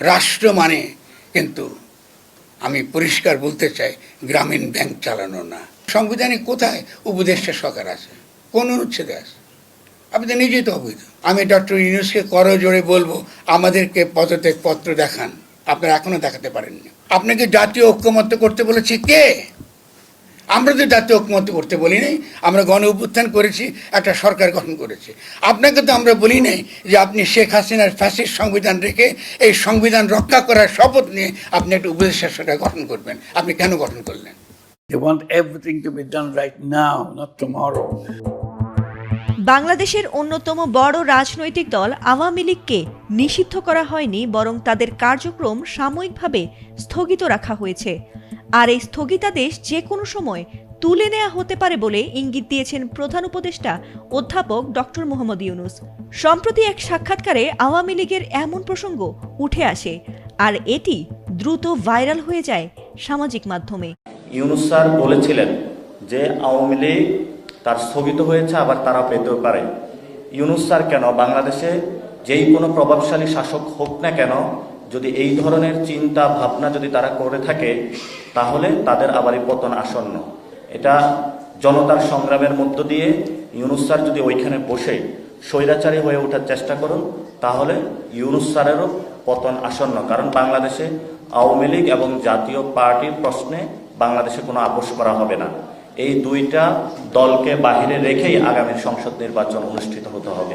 রাষ্ট্র মানে কিন্তু আমি পরিষ্কার বলতে চাই, গ্রামীণ ব্যাংক চালানো না। সংবিধানে কোথায়? উপদেষ্টা সরকার আছে, কোন অনুচ্ছেদে আছে? আপনি তো নিজেই তো অবৈধ। আমি ডক্টর ইউনুসকে করো জোরে বলব, আমাদেরকে পদত্যাগ পত্র দেখান। আপনারা এখনও দেখাতে পারেননি। আপনাকে জাতীয় ঐক্যমত্য করতে বলেছে কে? আমরা তো জাতীয় ঐক্যমত্য করতে বলি নাই। আমরা গণ অভ্যুত্থান করেছি একটা সরকার গঠন করেছি। আপনাকে তো আমরা বলি নাই যে আপনি শেখ হাসিনার ফ্যাসিস্ট সংবিধান রেখে এই সংবিধান রক্ষা করার শপথ নিয়ে আপনি একটা উপদেষ্টা সরকার গঠন করবেন। আপনি কেন গঠন করলেন? They want everything to be done right now, not tomorrow. বাংলাদেশের অন্যতম বড় রাজনৈতিক দল আওয়ামী লীগকে নিষিদ্ধ করা হয়নি বরং তাদের কার্যক্রম সাময়িকভাবে স্থগিত রাখা হয়েছে। আর এই স্থগিতাদেশ যে কোনো সময় তুলে নেওয়া হতে পারে বলে ইঙ্গিত দিয়েছেন প্রধান উপদেষ্টা অধ্যাপক ডক্টর মোহাম্মদ ইউনুস। সম্প্রতি এক সাক্ষাৎকারে আওয়ামী লীগের এমন প্রসঙ্গ উঠে আসে, আর এটি দ্রুত ভাইরাল হয়ে যায় সামাজিক মাধ্যমে। ইউনুস স্যার বলেছিলেন যে আওয়ামী লীগ তার স্থগিত হয়েছে, আবার তারা পেতেও পারে। ইউনুস স্যার কেন? বাংলাদেশে যেই কোনো প্রভাবশালী শাসক হোক না কেন যদি এই ধরনের চিন্তা, ভাবনা যদি তারা করে থাকে, তাহলে তাদের আবারই পতন আসন্ন। এটা জনতার সংগ্রামের মধ্য দিয়ে ইউনুস স্যার যদি ওইখানে বসে স্বৈরাচারী হয়ে ওঠার চেষ্টা করুন, তাহলে ইউনুস স্যারেরও পতন আসন্ন। কারণ বাংলাদেশে আওয়ামী লীগ এবং জাতীয় পার্টির প্রশ্নে বাংলাদেশে কোনো আপোষ করা হবে না। এই দুইটা দলকে বাহিরে রেখেই আগামী সংসদ নির্বাচন অনুষ্ঠিত হতে হবে।